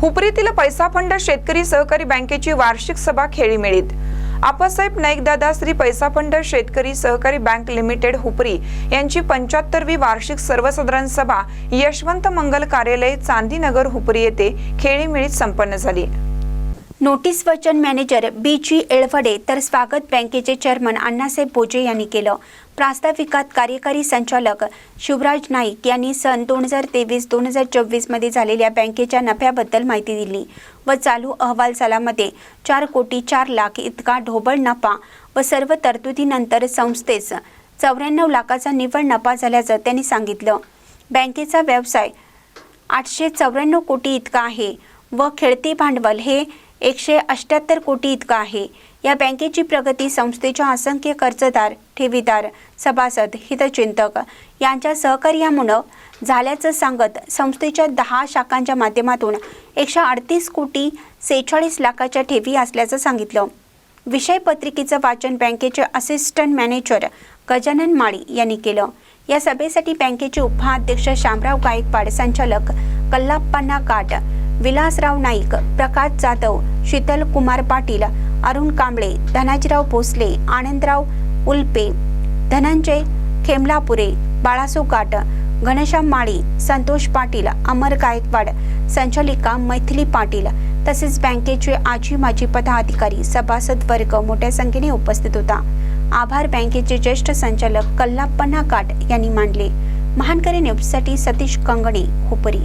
हुपरीतील पैसा फंड शेतकरी सहकारी बँकेची वार्षिक सभा खेळीमेळीत. आप्पासाहेब नाईकदादा श्री पैसा फंड शेतकरी सहकारी बँक लिमिटेड हुपरी यांची पंच्याहत्तरवी वार्षिक सर्वसाधारण सभा यशवंत मंगल कार्यालय चांदीनगर हुपरी येथे खेळीमेळीत संपन्न झाली. नोटीस वचन मॅनेजर बी जी एळवडे तर स्वागत बँकेचे चेअरमन अण्णासाहेब बोजे यांनी केलं. प्रास्ताविकात कार्यकारी संचालक शिवराज नाईक यांनी सन दोन हजार तेवीस दोन हजार चोवीसमध्ये झालेल्या बँकेच्या नफ्याबद्दल माहिती दिली व चालू अहवालसालामध्ये चार कोटी चार लाख इतका ढोबळ नफा व सर्व तरतुदीनंतर संस्थेस चौऱ्याण्णव लाखाचा निव्वळ नफा झाल्याचं त्यांनी सांगितलं. बँकेचा व्यवसाय आठशे चौऱ्याण्णव कोटी इतका आहे व खेळते भांडवल हे एकशे अष्ट्याहत्तर कोटी इतकं आहे. या बँकेची प्रगती संस्थेच्या असंख्य कर्जदार ठेवीदार सभासद हितचिंतक यांच्या सहकार्यामुळं झाल्याचं सांगत संस्थेच्या दहा शाखांच्या माध्यमातून एकशे अडतीस कोटी सेहेचाळीस लाखाच्या ठेवी असल्याचं सांगितलं. विषय पत्रिकेचं वाचन बँकेचे असिस्टंट मॅनेजर गजानन माळी यांनी केलं. या सभेसाठी बँकेचे उपाध्यक्ष शामराव गायकवाड संचालक कल्लाप्पांना काट विलासराव नाईक प्रकाश जाधव शीतल कुमार पाटील अरुण कांबळे धनाजीराव भोसले आनंदराव उल्पे धनंजय खेमलापुरे बाळासो काट घनश्याम माळी संतोष पाटील अमर गायकवाड संचालिका मैथिली पाटील तसेच बँकेचे आजी माजी पदाधिकारी सभासद वर्ग मोठ्या संख्येने उपस्थित होता. आभार बँकेचे ज्येष्ठ संचालक कल्लापन्ना काट यांनी मांडले महानकरी न्यूजसाठी सतीश कंगणे हुपरी.